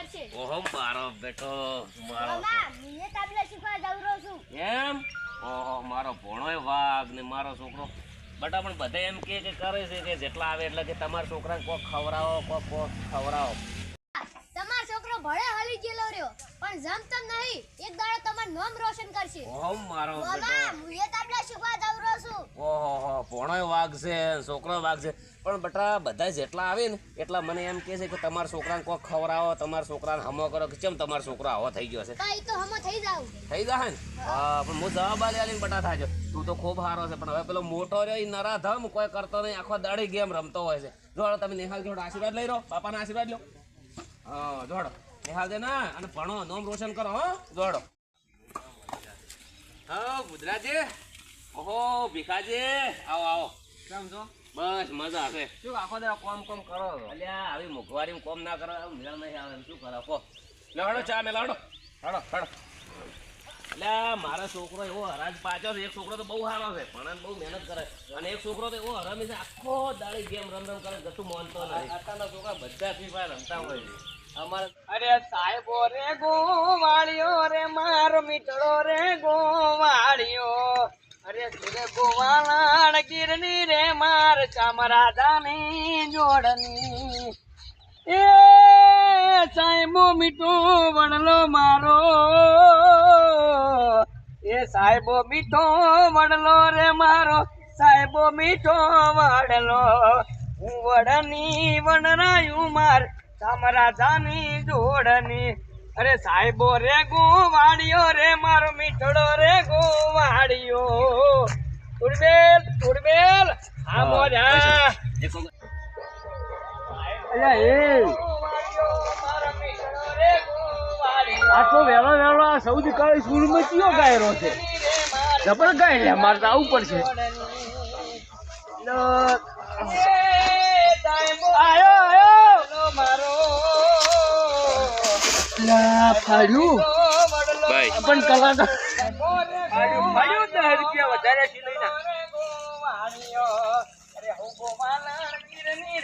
કરશે. ઓહો મારો બેટો મારો મને તબલા શીખવા રહ્યો છું. એમ? ઓહો મારો ભણોય વાઘ ને મારો છોકરો. બટા પણ બધા એમ કે કે કરે છે કે જેટલા આવે એટલે કે તમારા છોકરાને કોક ખવડાવો કોક કોક ખવડાવો. ભલે હલી ગયેલો રહ્યો. પણ જમતમ નહીં. એક દાડો તમારું નામ રોશન કરશે. ઓહો મારો બાબા બેટો. હું એ તબલા શીખવા જઉં છું. ઓહો હો ભણોય વાઘ છે છોકરો વાઘ છે. પણ બટા બધા જેટલા આવે ને એટલા મને એમ કહે છે કે તમારા છોકરાને કોક ખવડાવો તમારા છોકરાને હમો કરો કે કેમ તમારો છોકરો આવો થઈ ગયો છે. કઈ તો હમો થઈ જાવ થઈ જાય ને? હા પણ હું જવાબ આલી આલીને બટા થાજો. તું તો ખૂબ સારો છે પણ હવે પેલો મોટો રહ્યો એ નરાધમ કોઈ કરતો નહીં. આખો દાડી ગેમ રમતો હોય છે. જોડો તમે નિહાલ જોડો આશીર્વાદ લઈ રહો બાપાના આશીર્વાદ લો. હા જોડો. નિહાલ દે ના અને ભણો નોમ રોશન કરો હો. દોડો હા ગુજરાતી ઓહો ભીખાજી. આવો આવો. કેમ છો? બસ મજા છે શું આખો દે કોમ કોમ કરો? અલ્યા આવી મોંઘવારીમાં કોમ ના કરો મેળ નહીં આવે શું કરો? કો. લડો ચા મે લાડો. હડો હડો. એટલે મારો છોકરો એવો હરાજ પાછો છે. એક છોકરો તો બહુ સારો છે પણ બહુ મહેનત કરે. અને એક છોકરો તો એવો હરામી છે આખો દાડી ગેમ રમ રમ કરે કશું માનતો નથી. અત્યારના છોકરા બધા ફ્રી ફાયર રમતા હોય છે. અરે સાહેબો રે ગોવાળિયો રે, મારો મીઠડો રે ગોવાળિયો અરે સુરે ગોવાળાણ ગીરની રે માર ચામરાજાની જોડની. એ સાહેબો મીઠો વણલો મારો. એ સાહેબો મીઠો વણલો રે મારો. સાહેબો મીઠો વડલો હું વડની વણરાયું માર ચામરાજાની જોડની. અરે સાહેબો રે ગોવાડિયો રે મારો મીઠડો રે ગોવાળિયો ઉડબેલ ઉડબેલ. આ મોજા. અલ્યા એ. આટલો વહેલો વહેલો આ સૌથી કાળી સ્કૂલમાં કયો ગાયરો છે? જબર ગાય લે મારે તો આવું પડશે. આયો. ફાડ્યું. ભાઈ. પણ કલાકાર ફાડ્યું રૂપિયા વધારે છે લઈ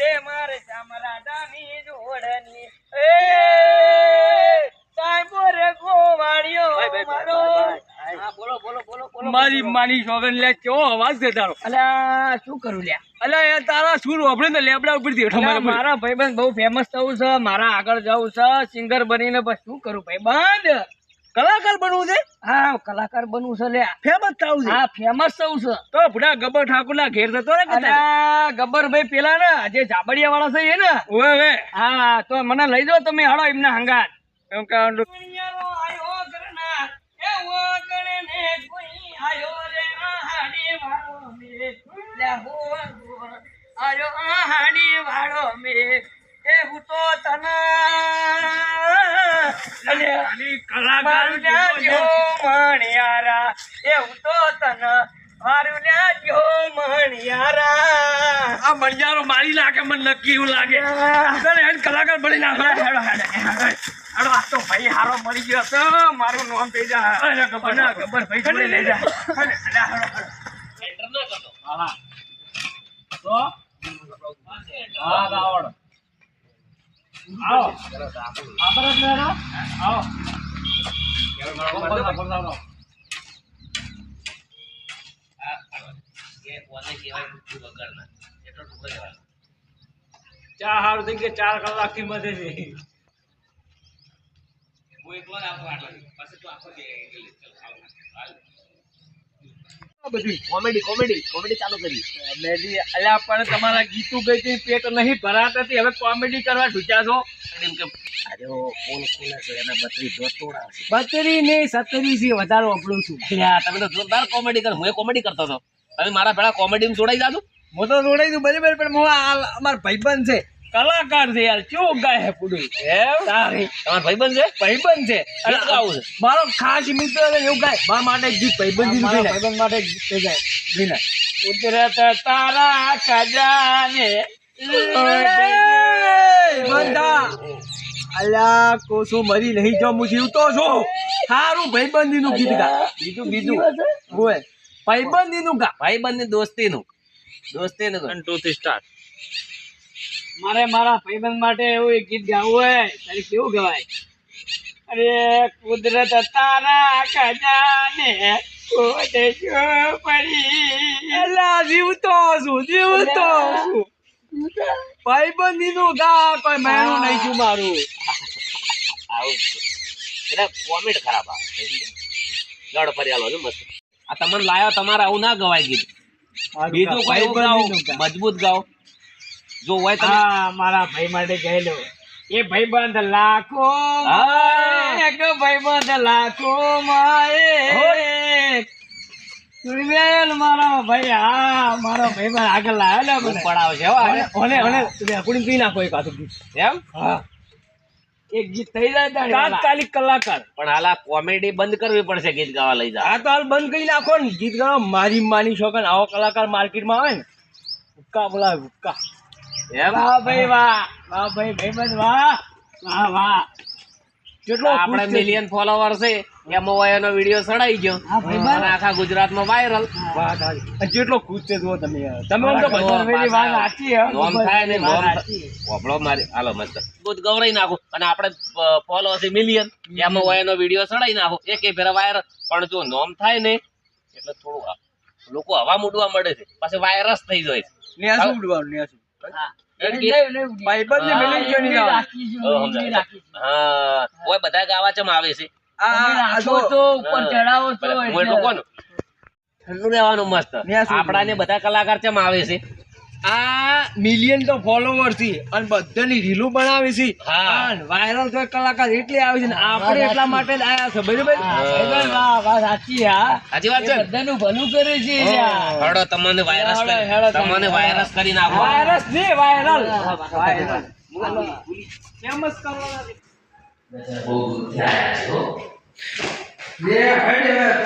રે મારે ચામરાજાની જોડની એ રે ગોવાળિયો બોલો બોલો બોલો બોલો. મારી માની સોગન લે કેવો અવાજ છે તારો? અલ્યા શું કરું લ્યા? અલ્યા યાર તારા સુર વાપરે ને લેબડા ઉપરથી મારા ભાઈબંધ બહુ ફેમસ થવું છે મારા આગળ જવું છે સિંગર બનીને બસ શું કરું ભાઈબંધ? કલાકાર બનવું છે? હા કલાકાર બનવું છે લે ફેમસ થવું છે? હા ફેમસ થવું છે. તો ભુડા ગબ્બર ઠાકોર ના ઘેર જતો ને ગબ્બર ભાઈ પેલા ને જે જાબડિયા વાળા છે એ ને? ઓવે ઓવે હા તો મને લઈ જાઓ તમે હાડો એમના હંગાત. એમ કે આયો આહાડી વાળો મે. એ હું તો તના અને કલાકાર જો મણિયારા. એ હું તો તના મારું લ્યા જો મણિયારા. આ મણિયારો મારી નાખે મને નક્કી એવું લાગે. હેડ કલાકાર બની નાખે હેડો હેડો હેડો આ તો ભાઈ હારો મળી ગયો તો મારું નામ થઈ જા. અરે ગબ્બર ના ખબર ભાઈ જોડે લઈ જા. હેડો હેડો હેડો. ના કરતો હા. તો? હા ગાવડ આવો આપણે મેળો આવો બોલો બોલો કે કોને કહેવાય બુદ્ધિ વગરના એટલો ટુકડો કહેવાય ચા હારું થઈ ગયા ચાર કલાકથી બધે છે હું એકલો જ આવતો આટલા પછી તું આખો દે ચાલ હાલ બધું કોમેડી કોમેડી કોમેડી ચાલુ કરી. કોમેડી અલ્યા પણ તમારા ગીતું ગઈ તી પેટ નહીં ભરાતા હતી. હવે કોમેડી કરવા ઢૂંચ્યા છો? એમ કે અરે પોલ ખુલે છે એના બત્રી છે બત્રી ને સત્તરી થી વધારે વાપરું છું. યાર તમે તો જોરદાર કોમેડી કરો. હું કોમેડી કરતો હતો. તમે મારા પેલા કોમેડીમાં જોડાઈ જાજો. હું તો જોડાઈ દઉં બરાબર પણ હું આ અમારા ભાઈબંધ છે. કલાકાર છે યાર કેવું ગાય હે પૂડું? એમ? તારી. તમારો ભાઈબંધ છે? ભાઈબંધ છે. ગાવું છે. મારો ખાસ મિત્ર છે એવું ગાય. મારા માટે ગીત ભાઈબંધી નું ભાઈબંધ માટે ગીત ગાય જાય. કુદરત તારા ખજાને બંધા. અલ્યા કોસો મરી નહીં જો હું જીવતો છું. સારું ભાઈબંધી નું ગીત ગા. બીજું બીજું. હોય ભાઈબંધી નું ગા. ભાઈબંધ દોસ્તી નું દોસ્તી નું ટુ થી સ્ટાર્ટ મારે મારા ભાઈબંધ માટે એવું એક ગીત ગાવું હોય તારે કેવું ગવાય? અરે કુદરત તારા ખજાને ખોટે શું પડી. એલા જીવતો છું જીવતો છું. ભાઈબંધી નું ગા કોઈ મેણું નહીં છું મારું. આવું એટલે કોમેન્ટ ખરાબ આવે લડ ફરિયાલો છે મસ્ત. આ તમને લાયો તમારે આવું ના ગવાય ગીત. બીજું કઈ મજબૂત ગાઓ. જો હોય તમે મારા ભાઈ માટે ગયેલો એ ભાઈબંધ લાખો એક ભાઈબંધ લાખો માએ સુરવેલ મારા ભાઈ હા મારો ભાઈબંધ આગળ લાવેલો મને. પડાવે છે હો આ. ઓલે ઓલે રેકોર્ડિંગ કરી નાખો એક એમ? હા. એક ગીત થઈ જાય તાત્કાલિક કલાકાર. પણ હાલ કોમેડી બંધ કરવી પડશે ગીત ગાવા લઈ જાય આ તો હાલ બંધ કરી નાખો ને. ગીત ગાવા મારી માની શોખ આવો કલાકાર માર્કેટમાં આવે ને. હુક્કા બોલાવે હુક્કા. વાહ ભાઈ વાહ વાહ ભાઈ ભાઈબંધ વાહ વાહ વાહ. કેટલો આપણે મિલિયન ફોલોવર છે એમાં એનો વીડિયો સડાઈ ગયો. આખા ગુજરાતમાં વાયરલ જેટલો ખુશ છે જુઓ તમે. તમે તો મારા વાત સાચી નોમ થાય ને નોમ ઓબળો મારી હાલો મસ્ત. દૂધ ગવરાઈ નાખો. અને આપણે ફોલો છે મિલિયન એમાં એનો વીડિયો સડાઈ નાખો. એક એ ફેરા વાયરલ પણ જો નોમ થાય ને એટલે થોડું આ- લોકો હવા મૂડવા મળે છે. પછી વાયરસ થઈ જાય છે. બધા ગાવા ચમ આવે છે? ઠંડુ રહેવાનું મસ્ત. આપડા ને બધા કલાકાર ચમ આવે છે? આ મિલિયન તો ફોલોવર છે અને બધાની રીલું બનાવે છે. હા. વાયરલ તો કલાકાર એટલે આવે છે આપણે એટલા માટે જ આયા છે. બરાબર? વાહ વાહ સાચી હા. સાચી વાત છે બધાનું ભલું કરે છે હેડો તમને વાયરસ કરી- તમને વાયરસ કરી નાખો. વાયરસ ને વાયરલ વાયરલ ફેમસ કરવાના છે. છો માર્કેટમાં છે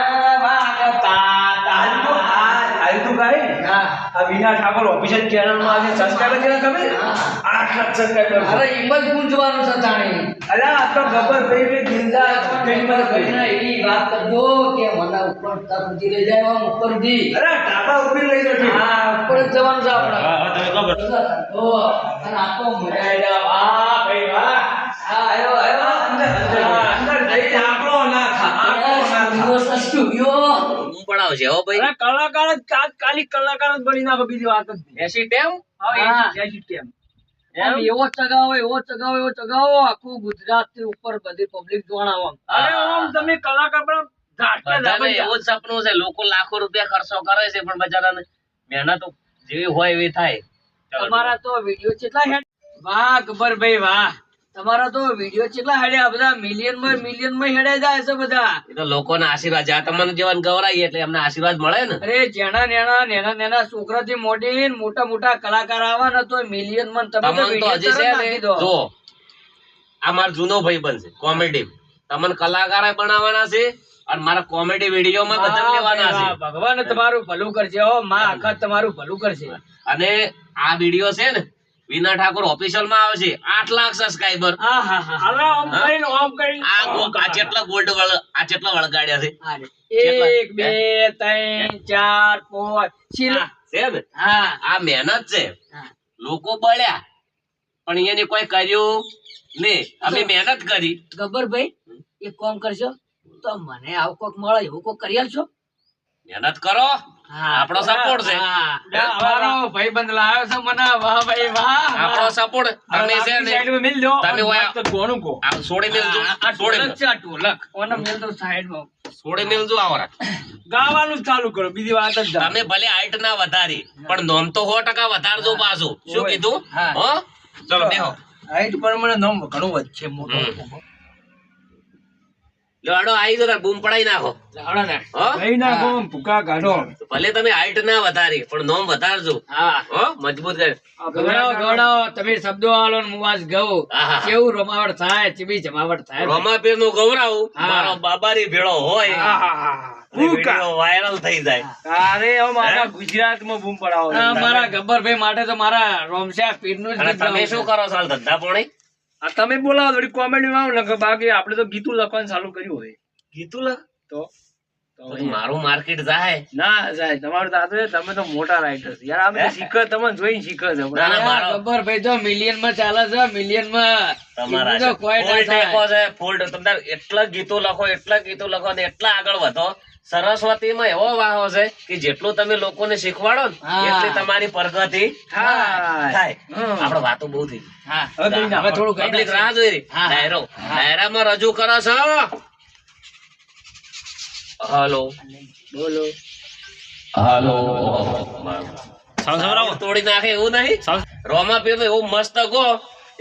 વિના ઠાકોર ઓફિશિયલ ચેનલમાં આજે સબસ્ક્રાઇબર કેટલા ખબર? આઠ લાખ સબસ્ક્રાઇબર અરે એમ જ પૂછવાનું છે જાણી. અરે આ તો ગબ્બર ભાઈ ભાઈ દિલદાર ઘણી મદદ કરી. ભાઈને વાત કરજો કે મને ઉપર તક સુધી લઈ જાય આમ ઉપર સુધી અરે ટાટા ઊભી લઈ જજો. હા ઉપર જ જવાનું છે આપણે. હા, હા, તમે ખબર તો અને આ તો મજા આવી જાય વાહ ભાઈ વાહ. હા આયો આયો. અંદર અંદર જઈને આપણો ના ખા આપણો ના ખા. દિવસ સ્ટુડિયો પડાવશે હો ભાઈ. અરે કલાકાર જ તાત્કાલિક કલાકાર જ બની નાખો બીજી વાત જ એસી ટેમ. એસી- ટેમ. એમ? એવો ચગાવો એવો ચગાવો એવો ચગાવો આખું ગુજરાતથી ઉપર બધી પબ્લિક જોણાવો અરે ઓમ તમે કલાકાર પણ એવો જ સપનું છે લોકો લાખો રૂપિયા ખર્ચો કરે છે પણ બચારાને મહેનત જેવી હોય એવી થાય. તમારા તો વીડિયો કેટલા હેડ વાહ ગબ્બરભાઈ વાહ. તમારા તો વિડિયો કેટલા હેડ્યા? બધા મિલિયનમાં મિલિયનમાં હેડ્યા જાય છે બધા. એ તો લોકોના આશીર્વાદ છે. આ તમને જેવાને ગવરાય એટલે એમને આશીર્વાદ મળે ને? અરે જેના નેના નેના નેના છોકરા થી મોટી મોટા મોટા કલાકાર આવા ને તો મિલિયનમાં તમે તો હજી છે ને? જો આ મારો જૂનો ભાઈ બનશે કોમેડી તમને કલાકાર બનાવવાના છે અને મારા કોમેડી વિડીયોમાં બધા લેવાના છે. ભગવાન તમારું ભલું કરશે હો. માં આખા તમારું ભલું કરશે. અને આ વીડિયો છે ને વિના ઠાકોર ઓફિશિયલમાં આવશે આઠ લાખ સબસ્ક્રાઈબર આ જેટલા ગોલ્ડ વળ આ કેટલા વળગાડ્યા છે. એક બે ત્રણ ચાર પાંચ. આ મહેનત છે. લોકો બળ્યા. પણ એને કોઈ કર્યું ને અમે મહેનત કરી. ગબ્બરભાઈ એક કોમ કરશો તો મને આવું કોક મળે એવું કોક કરી આલશો મહેનત કરો. આપણો સપોર્ટ છે. અમારો ભાઈબંધ લાવ્યો છે મને. વાહ ભાઈ વાહ. આપણો સપોર્ટ તમે છે ને મિલ દો તમે અને હોય- ગોણું કહો. આ છોડી મેલજો. આ આ છોડી છે આ ઢોલક ઓને મેલ દો સાઈડમાં છોડી મેલજો આવરા ગાવાનું ચાલુ કરો. બીજી વાત જ. તમે ભલે હાઈટ ના વધારી પણ નોમ તો સો ટકા વધારજો પાછું. શું કીધું? હા. હો? ચલો બેહો. હાઈટ પ્રમાણે નોમ ઘણું વધશે મોટું. હમ. લો હાડો આવી જો બૂમ પડાઈ નાખો. હાડો ને. હો? ભાઈ નાખો ભૂકા કાઢો. ભલે તમે હાઈટ ના વધારી પણ નોમ વધારજો. હા. હો મજબૂત કર. તમે શબ્દો આલો ને હું આજ ગઉં. કેવું રમાવટ થાય ચીબી જમાવટ થાય. રોમાપીરનું ગૌરાવ. મારો બાબારી ભેળો હોય. વાયરલ થઈ જાય. અરે મારા ગુજરાતમાં બૂમ પડાવો મારા ગબ્બરભાઈ માટે તો મારા રોમશા પીરનું તમે શું કરો છો ધંધા પોણી? આ તમે બોલાવો થોડી કોમેડી માં લખો બાકી આપણે તો ગીતું લખવાનું ચાલુ કર્યું હોય. ગીતું લખ? તો? મારું માર્કેટ જાય. ના જાય. તમારું દાદુ છે તમે તો મોટા રાઇટર યાર અમે શીખ તમને જોઈને શીખર છો. ખબર ભાઈ જો મિલિયનમાં ચાલે છે મિલિયનમાં તમારા ફોલ્ટ તમને કોઈ ટેકો છે ફૂલ ટેકો. એટલા ગીતો લખો એટલા ગીતો લખો ને એટલા આગળ વધો. સરસ્વતીમાં એવો વાહો છે કે જેટલું તમે લોકોને શીખવાડો ને એટલી તમારી પ્રગતિ થાય. થાય. વાતો બહુ થઈ હવે થોડું પબ્લિક રાહ જોઈ રહી. ડાયરો. ડાયરામાં રજૂ કરો છો. હલો. બોલો. હલો. તોડી નાખે એવું નહીં? રોમા પીર એવું મસ્ત ગો.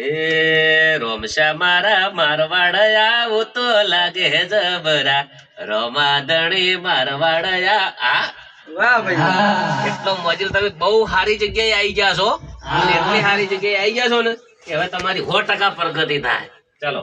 એ રોમશા મારા મારવાડ આવું તો લાગે જબરા. રોમાદણી મારવાડયા મારવાડ આ આ વાહ. ભાઈ એટલો મજૂર તમે બહુ સારી જગ્યાએ આવી ગયા છો. અને એટલી સારી જગ્યાએ આવી ગયા છો ને કે હવે તમારી સો ટકા પ્રગતિ થાય. ચલો.